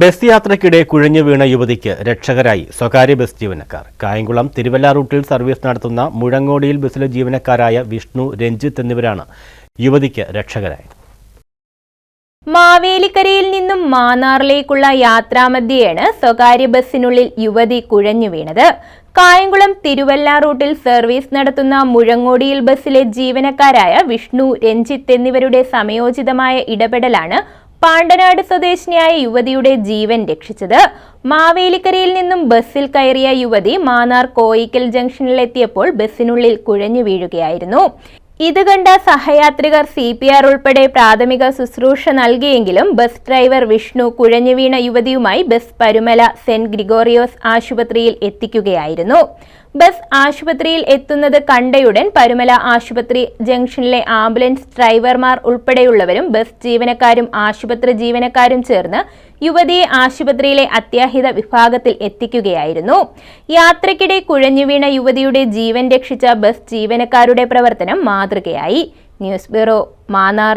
Bus യാത്രയ്ക്കിടെ കുഴഞ്ഞു വീണ യുവതിക്ക് രക്ഷകരായി സ്വകാര്യ ബസ് ജീവനക്കാർ. കായംകുളം തിരുവല്ല റൂട്ടിൽ സർവീസ് നടത്തുന്ന മുഴങ്ങോടിയിൽ ബസ്സിലെ ജീവനക്കാരായ വിഷ്ണു രഞ്ജിത്ത് എന്നിവരാണ് യുവതിക്ക് രക്ഷകരായത്. മാവേലിക്കരയിൽ നിന്നും മാന്നാറിലേക്കുള്ള യാത്രാമധ്യേയാണ് സ്വകാര്യ ബസ്സിനുള്ളിൽ യുവതി കുഴഞ്ഞു വീണത്. കായംകുളം തിരുവല്ല റൂട്ടിൽ സർവീസ് നടത്തുന്ന മുഴങ്ങോടിയിൽ ബസ്സിലെ ജീവനക്കാരായ വിഷ്ണു രഞ്ജിത്ത് എന്നിവരുടെ സമയോചിതമായ ഇടപെടലാണ് പാണ്ടനാട് സ്വദേശിനിയായ യുവതിയുടെ ജീവൻ രക്ഷിച്ചത് മാവേലിക്കരയിൽ നിന്നും ബസ്സിൽ കയറിയ യുവതി മാന്നാർ കോയിക്കൽ ജംഗ്ഷനിലെത്തിയപ്പോൾ ബസ്സിനുള്ളിൽ കുഴഞ്ഞു വീഴുകയായിരുന്നു. ഇത് കണ്ട സഹയാത്രികർ സി പി ആർ ഉൾപ്പെടെ പ്രാഥമിക ശുശ്രൂഷ നൽകിയെങ്കിലും ബസ് ഡ്രൈവർ വിഷ്ണു കുഴഞ്ഞു വീണ യുവതിയുമായി ബസ് പരുമല സെന്റ് ഗ്രിഗോറിയോസ് ആശുപത്രിയിൽ എത്തിക്കുകയായിരുന്നു. ബസ് ആശുപത്രിയിൽ എത്തുന്നത് കണ്ടയുടൻ പരുമല ആശുപത്രി ജംഗ്ഷനിലെ ആംബുലൻസ് ഡ്രൈവർമാർ ഉൾപ്പെടെയുള്ളവരും ബസ് ജീവനക്കാരും ആശുപത്രി ജീവനക്കാരും ചേർന്ന് യുവതിയെ ആശുപത്രിയിലെ അത്യാഹിത വിഭാഗത്തിൽ എത്തിക്കുകയായിരുന്നു. യാത്രയ്ക്കിടെ കുഴഞ്ഞുവീണ യുവതിയുടെ ജീവൻ രക്ഷിച്ച ബസ് ജീവനക്കാരുടെ പ്രവർത്തനം മാതൃകയായി. News bureau Mannar.